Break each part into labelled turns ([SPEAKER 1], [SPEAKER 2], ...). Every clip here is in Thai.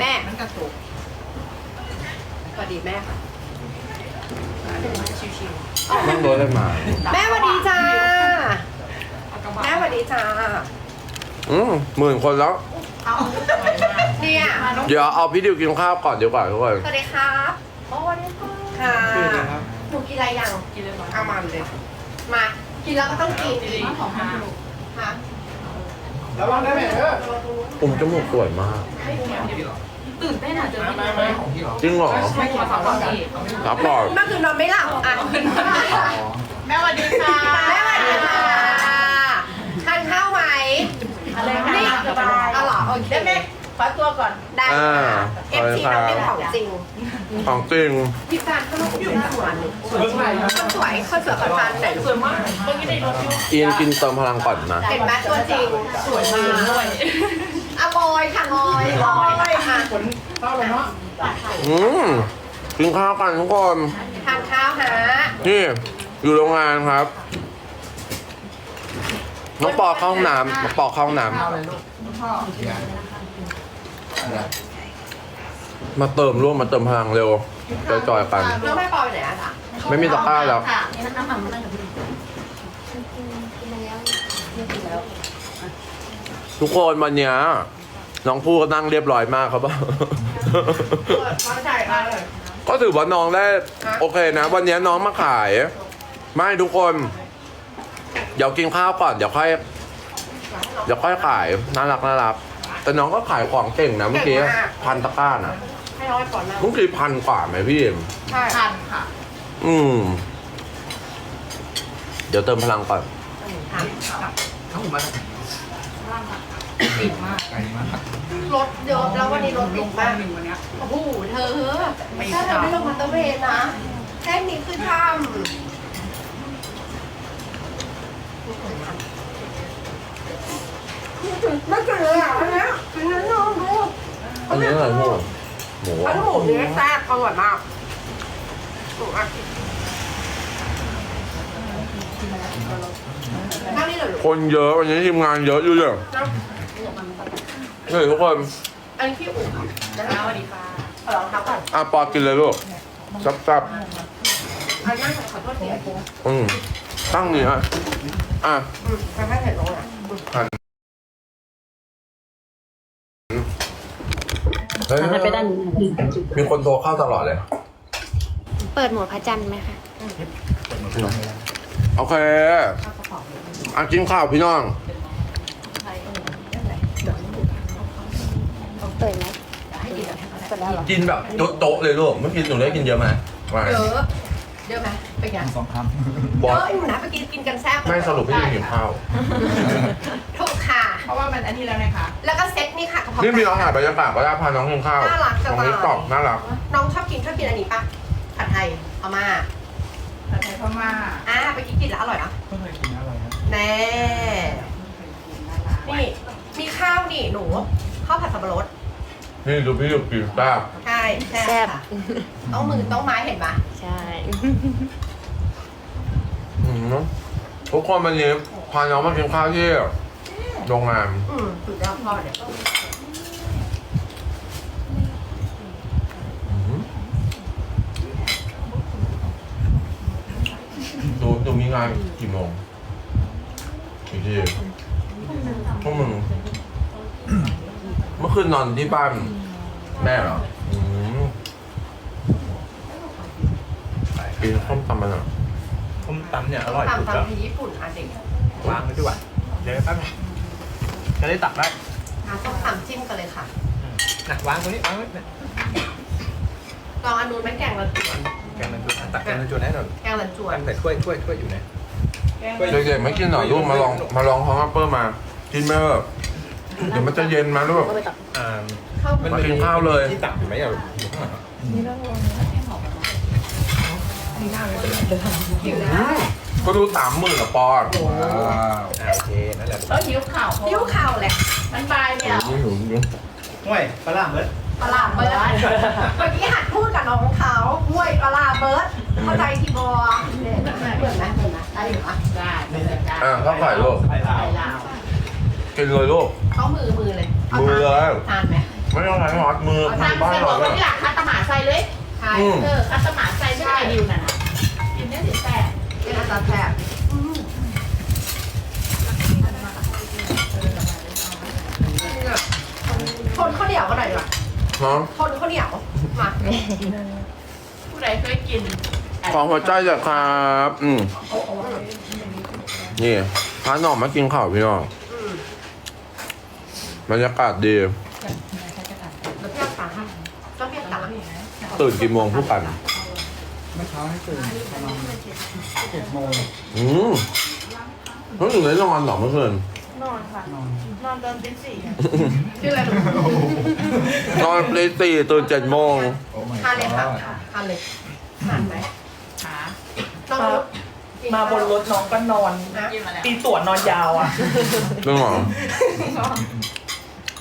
[SPEAKER 1] แม่
[SPEAKER 2] มันกระตุก
[SPEAKER 1] สวัสดีแม่ค่ะ
[SPEAKER 2] ชิว
[SPEAKER 3] นั่งรถได้มา
[SPEAKER 1] แม่สวัสดีจ้า
[SPEAKER 2] ๆเอากระบะ
[SPEAKER 1] แม่สวัสดีจ้า
[SPEAKER 3] อืมหมื่นคนแล้ว
[SPEAKER 2] เอา
[SPEAKER 1] เนี่ย
[SPEAKER 2] มาน้อง
[SPEAKER 3] เดี๋ยวเอาพี่ดิวกินข้าวก่อนดีกว่าทุกคน
[SPEAKER 1] สวัสดีครับโอ้สวัสดีค่ะค่ะหนูกินอะไรยัง
[SPEAKER 2] กินเลยมั้ย
[SPEAKER 1] เอามาเลย มา กินแล้วก็ต้องกิน
[SPEAKER 2] กินเลยของห้า
[SPEAKER 1] ค่ะ
[SPEAKER 4] ระวังได้ไหมเออ
[SPEAKER 3] ปุ่มจมูกสวยมาก
[SPEAKER 2] ตื่นเต้นอะเจอ
[SPEAKER 4] ไม่
[SPEAKER 2] พี่
[SPEAKER 4] ไม่ของพี่หรอ
[SPEAKER 3] จริงเหรอ
[SPEAKER 2] ไม่ขอถามก่อนดิ
[SPEAKER 3] รับก่อน
[SPEAKER 1] เมื่อคืนนอนไม่หลับอะ
[SPEAKER 2] แม่สวัสดีค่ะ
[SPEAKER 1] แม่สวัสดีค่ะทานข้าวไหม
[SPEAKER 2] อะไร
[SPEAKER 1] นี่
[SPEAKER 2] สบาย
[SPEAKER 1] เอาเหรอโอเค
[SPEAKER 2] ได้ไหมขอตัวก่อน
[SPEAKER 1] ได้
[SPEAKER 3] อ่า
[SPEAKER 1] ค่ะ
[SPEAKER 3] ขอบ
[SPEAKER 1] FC
[SPEAKER 3] คุณครั
[SPEAKER 1] น้อง
[SPEAKER 3] บ
[SPEAKER 1] เป็นของจริง
[SPEAKER 3] ของจริง
[SPEAKER 1] พี่การเขาลูกอยู่สวน
[SPEAKER 4] สวยมากนะ
[SPEAKER 1] สวยเขาสวยขอทานไหน
[SPEAKER 2] สวยมากเมื่อกี้ได้รถอยู่
[SPEAKER 3] อินกินเติมพลังก่อนนะ
[SPEAKER 1] เห็นไหมตัวจริง
[SPEAKER 2] สวยมากด้วย
[SPEAKER 1] อะบอยค่ะบอยบอย ค่ะ
[SPEAKER 4] ฝนเข้าเลยเนาะ
[SPEAKER 3] อืมกินข้าวกันทุกคน
[SPEAKER 1] ทานข้าวหา
[SPEAKER 3] นี่อยู่โรงงานครับ น้องปอเข้าห้องน้ำน้องปอเข้าห้องน้
[SPEAKER 4] เข้าเลยลูกพ่อำ
[SPEAKER 3] มาเติมร่วมมาเติมพลังเร็วจอยๆกัน
[SPEAKER 1] น้องแม่ปอยไปไหนอะจ๊ะ
[SPEAKER 3] ไม่มีตะกร้าแล้ว
[SPEAKER 2] ค่ะนี่น้ำหนักมันนั่งกับพี่
[SPEAKER 3] ทุกคนวันเนี้ย น้องพูก็นั่งเรียบร้อยมากครับ
[SPEAKER 1] เข้าใจมากเลย
[SPEAKER 3] ก็ถือว่าน้องได้โอเคนะ วันนี้น้องมาขาย ไม่ทุกคน เดี๋ยวกินข้าวก่อน เดี๋ยวค่อย เดี๋ยวค่อยขายน่ารักน่ารักแต่น้องก็ขายของเก่งนะเมื่อกี้พันตะกร้าน่ะ
[SPEAKER 1] ให้น้องไปก่อนนะ
[SPEAKER 3] เมื่อกี้พันกว่าไหมพี่เอ็ม
[SPEAKER 1] ใช่
[SPEAKER 2] ทันค่ะ
[SPEAKER 3] อืม เดี๋ยวเติมพลังก่อน
[SPEAKER 4] เข้ามา
[SPEAKER 2] ติดมาก
[SPEAKER 4] ไกลมาก
[SPEAKER 1] รถเยอะแล้ววันนี้รถติดมาก
[SPEAKER 2] หนึ่งวันเนี้
[SPEAKER 1] โอ้โหเธอถ้าเธอไม่ลงมาตะเวนนะแค่นี้คือทำไม่กินเลยอะอันนี้กินนั้นน้องดู
[SPEAKER 3] อันนี้อะไรพวกหมู
[SPEAKER 1] อันนี้หมูเนื้อแซ่บอร่อยมากถูกอะนั่งนี่เลยลูก
[SPEAKER 3] คนเยอะวันนี้ทีมงานเยอะอยู่เย
[SPEAKER 1] นั่ง
[SPEAKER 3] เฮ้ยทุกคน
[SPEAKER 1] อันนี้พี่อุ๋มนะ
[SPEAKER 2] ส
[SPEAKER 1] คะ
[SPEAKER 2] วัสดีค่ะ
[SPEAKER 1] ขอลองทับก่อน
[SPEAKER 3] อะปอกินเลยลูกซับซับ
[SPEAKER 1] เอานั่งขอโทษที
[SPEAKER 3] ๆอืมตั้งนี่ฮะอะ
[SPEAKER 1] อืมไปให้เห็นลงอะ
[SPEAKER 3] หันเฮ้ย
[SPEAKER 5] หันไปด้านนี้
[SPEAKER 3] มีคนโทรเข้าตลอดเลย
[SPEAKER 5] เปิดโหมดพระจันทร์ไหมคะ
[SPEAKER 3] โอเคอะกินข้าวพี่น้อง
[SPEAKER 5] เปิดไหมเปิดแล้วเหรอ
[SPEAKER 3] กินแบบโต๊ะๆเลยลูกเมื่อกี้หนูได้กินเยอะไหมไม่
[SPEAKER 1] เยอะเยอะไหมไปกัน
[SPEAKER 4] สองค
[SPEAKER 3] บอ
[SPEAKER 1] เย
[SPEAKER 3] ส
[SPEAKER 1] อะอยู่นะไปกินกินกันแซ่บ
[SPEAKER 3] ไม่สรุปพี่กินข้าว
[SPEAKER 1] ถูกค่ะ
[SPEAKER 2] เพราะว่ามันอันนี้แล้วนะคะ
[SPEAKER 1] แล้วก็เซ็ตนี่ค่ะกระเพาะ
[SPEAKER 3] นี่มีน้องหาบรรยากาศก็ได้พาน้องกินข้าว
[SPEAKER 1] น่ารักจัง
[SPEAKER 3] น้อง
[SPEAKER 1] เลย
[SPEAKER 3] นิดตอบน่ารัก
[SPEAKER 1] น้องชอบกินชอบกินอันนี้ปะผัดไทยเอามา
[SPEAKER 2] ผัดไทยพม่า
[SPEAKER 1] อ่าไปกินกินแล้วอร่อยนะำ
[SPEAKER 4] ก็เคยกินอะไรนะ
[SPEAKER 1] แน่นี่มีข้าวนี่หนูข้าวผัดสับปะรด
[SPEAKER 3] นี่ดูพี่ดูกินแซ่บ
[SPEAKER 1] ใช่แซ่บค่ะต้องมือต้องไม้เห็นปะ
[SPEAKER 5] ใช่
[SPEAKER 3] อืมทุกคนวันนี้พาน้องมากินข้าวที่โรงงาน
[SPEAKER 1] อืมสุดยอดพ่อเนี่ย
[SPEAKER 3] ดูดูมีงานกี่โมงอีกทีพวกมึงเมื่อ คืนนอนที่บ้านแม่เหรออืมกินข้มตำมันอะ
[SPEAKER 4] ต้มตำเนี่ยอร่อย
[SPEAKER 1] ตาม
[SPEAKER 4] สุด
[SPEAKER 1] ตาม
[SPEAKER 4] แล้ว
[SPEAKER 1] ที่ญี่ปุ่นอะเด็ก
[SPEAKER 4] วางไว้ดีกว่าเดี๋ยวแป๊บนึงจะได้ตักได้
[SPEAKER 1] อะต้องตำจิ้มกันเลยค่ะ
[SPEAKER 4] นะวางตรงนี้วางไว้เนี่ย
[SPEAKER 1] ลองอันนู้นไหม่แกงละจวน
[SPEAKER 4] แกงมันจุดตักแกงมันจุดแน่นอน
[SPEAKER 1] แกงละจวน
[SPEAKER 4] ตั้งแต่ถ้วยถ้วยถ้วยอยู่ไหน
[SPEAKER 3] เด็กๆไม่กินหน่อยลูกมาลองมาลองของอัปเปอร์มา กินไหมเออ เดี๋ยวมันจะเย็นมาลูก
[SPEAKER 5] ก็ไปตัก
[SPEAKER 4] อ่า
[SPEAKER 1] ข้าว
[SPEAKER 3] มากินข้าวเลย
[SPEAKER 4] ที่ตักอยู่ไหมอะอยู่ข้างหลัง
[SPEAKER 1] หิวแล้ว
[SPEAKER 3] ก็ดูสามหมื่นอะปอน
[SPEAKER 4] ว้าวโอเคนั่นแหละ
[SPEAKER 2] แล้วหิวข่าว
[SPEAKER 1] หิวข้าวแหละ
[SPEAKER 2] มันบายเนี่ย
[SPEAKER 3] นี่หนูนี่
[SPEAKER 4] ห่วยปลาล่ามเบิร์ด
[SPEAKER 1] ปลาร้าเบิร์ดเมื่อกี้หัดพูดกับน้องเขาห้วยปลาร้าเบิร์ดเข้าใจทีบอเนี่ยเหมือนไหมเหมือนไหมได้อยู่ปะ
[SPEAKER 2] ได้ได้ได้
[SPEAKER 3] อะข้าวไข่ลูก
[SPEAKER 4] ไข่ลา
[SPEAKER 2] ไป
[SPEAKER 4] ว
[SPEAKER 2] ลาว
[SPEAKER 3] กินเลยลูก
[SPEAKER 1] เขามือมือเลย
[SPEAKER 3] มือเลย
[SPEAKER 1] ทานไหม
[SPEAKER 3] ไม่ต้องใช้ฮอตมือ
[SPEAKER 2] ทำ
[SPEAKER 3] บ้าน
[SPEAKER 2] ใส่บ
[SPEAKER 3] เรา
[SPEAKER 2] อก
[SPEAKER 3] เนี่
[SPEAKER 2] ว่ายที่หลังคัตตาหมาใส่เลย
[SPEAKER 1] ใช่
[SPEAKER 3] อืม
[SPEAKER 2] เออคัตตาหมาใส่ไม่ได้ดิวนั่นน่ะกินได้สิแต่
[SPEAKER 1] เป็นอาจารย์แทบทนข้าวเหนียวกันหน่อยดีกว่า
[SPEAKER 3] ฮะ
[SPEAKER 1] ทนข้าวเหนียวมา
[SPEAKER 2] ผู้ใดเคยกิน
[SPEAKER 3] ของหัวใจจ้ะครับ อืมนี่พาหน่องมากินข้าวพี่น้อง
[SPEAKER 1] อืม
[SPEAKER 3] บรรยากาศดี
[SPEAKER 1] แล้วเพียบตาก็เพียบตา
[SPEAKER 3] ตื่นกี่โมงผู้กัน
[SPEAKER 4] เมื่อเช้าให้ตื่นประมาณเจ็ดโมง
[SPEAKER 3] อืมเพิ่งถึงได้นอนหรอเมื่อคืน
[SPEAKER 2] นอนค่ะ
[SPEAKER 4] นอน
[SPEAKER 2] นอนตอนตีสี่
[SPEAKER 1] ชื่ออะไร
[SPEAKER 3] นอนตีสี่ตื่นเจ็ดโมง
[SPEAKER 4] โอ้ my
[SPEAKER 1] ทานเลยค่ะ
[SPEAKER 4] god
[SPEAKER 1] ทานเลยทานไหม
[SPEAKER 2] ขา
[SPEAKER 1] น้อง
[SPEAKER 6] มาบนรถน้องก็นอน
[SPEAKER 1] นะ
[SPEAKER 2] กินมาแล้ว
[SPEAKER 6] ตีตัวนอนยาวอะ
[SPEAKER 3] จริงเหรอ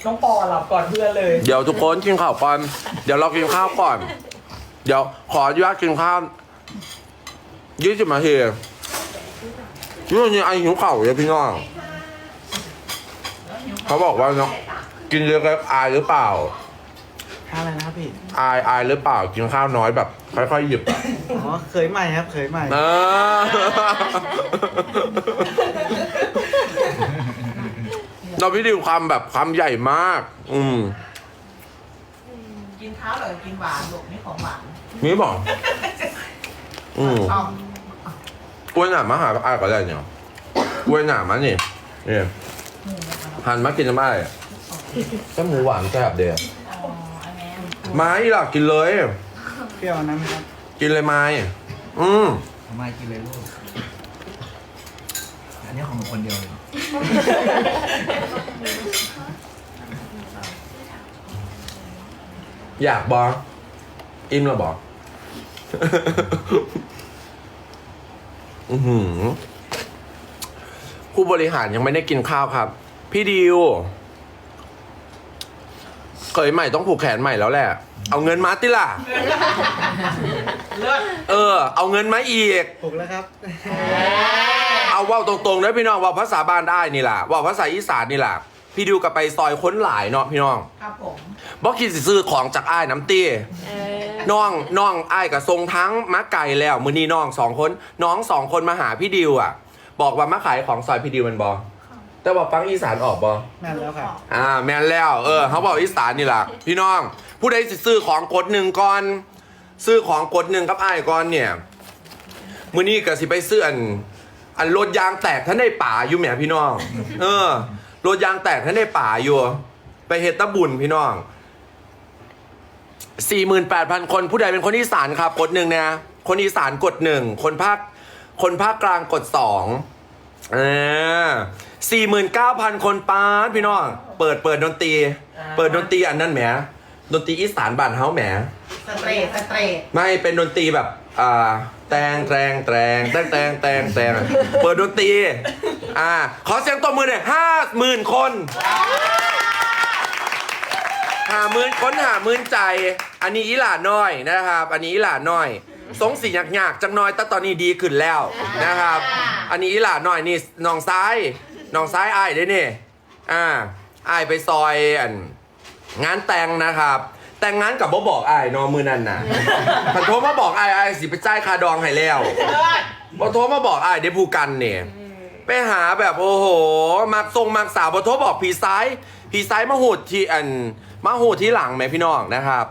[SPEAKER 6] น้องปอหลับก่อนเพื่อนเลย
[SPEAKER 3] เดี๋ยวทุกคนกินข้าวก่อน เดี๋ยวเรากินข้าวก่อน เดี๋ยวขออนุญาตกินข้าวยี่สิบนาทียี่สิบนาทีไอหิวเข่าวเลยพี่น้องเขาบอกว่าเนาะกินเยอะแล้วอายหรือเปล่า
[SPEAKER 4] อะไรนะครับพี่
[SPEAKER 3] อายอายหรือเปล่ากินข้าวน้อยแบบค่อยๆหยิบอะ
[SPEAKER 4] อ๋อเคยใหม่ครับเคยใหม่
[SPEAKER 3] เออ เราพี่ดิวคำแบบคำใหญ่มาก อืม
[SPEAKER 2] กินข้าวเลยกินหวานลูกนี่ของหวาน
[SPEAKER 3] มีบอก อืม
[SPEAKER 2] ช่อง
[SPEAKER 3] กล้วยหนามาหาอายก็ได้เนี่ยกล้วยหนามานี่เนี่ยหันมากินน้ำอ้ายก็หมูหวานแซ่บเดียว
[SPEAKER 2] อ๋ออันนี้
[SPEAKER 3] ไม้ล่ะกินเลย
[SPEAKER 4] เปรี้ยวนะไหมครับ
[SPEAKER 3] กินเลยไม้อืม
[SPEAKER 4] ทำไมกินเลยลูกอั นนี้ของหนูคนเดียวเลย
[SPEAKER 3] อยากบอกอิ่มแล้วบอก อือหือผู้บริหารยังไม่ได้กินข้าวครับ พี่ดิวเคยใหม่ต้องผูกแขนใหม่แล้วแหละ เอาเงินมาติล่ะ
[SPEAKER 2] เลิศ
[SPEAKER 3] เออ เอาเงินมาอีก
[SPEAKER 4] ถูกแล้วครับ
[SPEAKER 3] เอาเว่าตรงๆนะพี่น้องเว่าภาษาบ้านได้นี่ล่ะเว่าภาษาอีสานนี่ล่ะ พี่ดิวกับไปซอยค้นหลายเนาะพี่น้อง
[SPEAKER 2] ครับผม
[SPEAKER 3] บอกคิดสิซื้อของจากอ้ายน้ำตี้น้องน้องอ้ายกับทรงทั้งมะไก่แล้วมือนี้น้องสองคนน้องสองคนมาหาพี่ดิวอะ บอกว่ามาขายของซอยพี่ดิวมันบอแต่บอกฟังอีสานออกบอ
[SPEAKER 4] แม่นแล้วครับ
[SPEAKER 3] อ่าแมนแล้วเออเขาบอกอีสานนี่ล่ะพี่น้อง ผู้ใดสิซื้อของกดหนึ่งก่อน ซื้อของกดหนึ่งกับอ้ายก่อนเนี่ย มือนี้ก็สิไปซื้ออัน อันรถยางแตกท่านได้ป่าอยู่แหมพี่น้อง เออรถยางแตกท่านได้ป่าอยู่ ไปเฮดตะบุญพี่น้องสี่หมื่นแปดพันคนผู้ใดเป็นคนอีสานครับกดหนึ่งนะคนอีสานกดหนึ่งคนภาคคนภาคกลางกดสองอ่าสี่หมื่นเก้าพันคนป้านพี่น้อง เปิดเปิดดนตรี เปิดดนตรีอันนั้นแหมดนตรีอีสานบ้านเฮาแหม
[SPEAKER 2] สเตรทสเตรท
[SPEAKER 3] ไม่เป็นดนตรีแบบอ่า แตงแตงแตงแตงแตงแตงแตงเปิดดนตรีอ่าขอเสียงตบมือหน่อยห้าหมื่นคนหาหมื่นคนหาหมื่นใจ อันนี้อีหลาน้อยนะครับ อันนี้อีหลาน้อยสงสีหยากๆจังน้อยแต่ตอนนี้ดีขึ้นแล้วนะครับ อันนี้อีหลาน้อยนี่น้องซ้ายน้องซ้ายอายได้เนี่ยอ่าอายไปซอยอันงานแต่งนะครับ แต่งงานกับบ่บอกไอ้ายเนอมือนั่นน่ะมันโทรมาบอกไอ้ไอ้ายสิไปจ่ายคาดองให้แล้ว
[SPEAKER 2] เลิศ
[SPEAKER 3] บ่โทรมาบอกไอ้ายได้ผู้กันเนี่ยไปหาแบบโอ้โห มักทรงมักสาวบ่โทรบอกพี่ซ้ายพี่ซ้ายมาหูดที่อันมาหูดที่หลังไหมพี่น้องนะครับ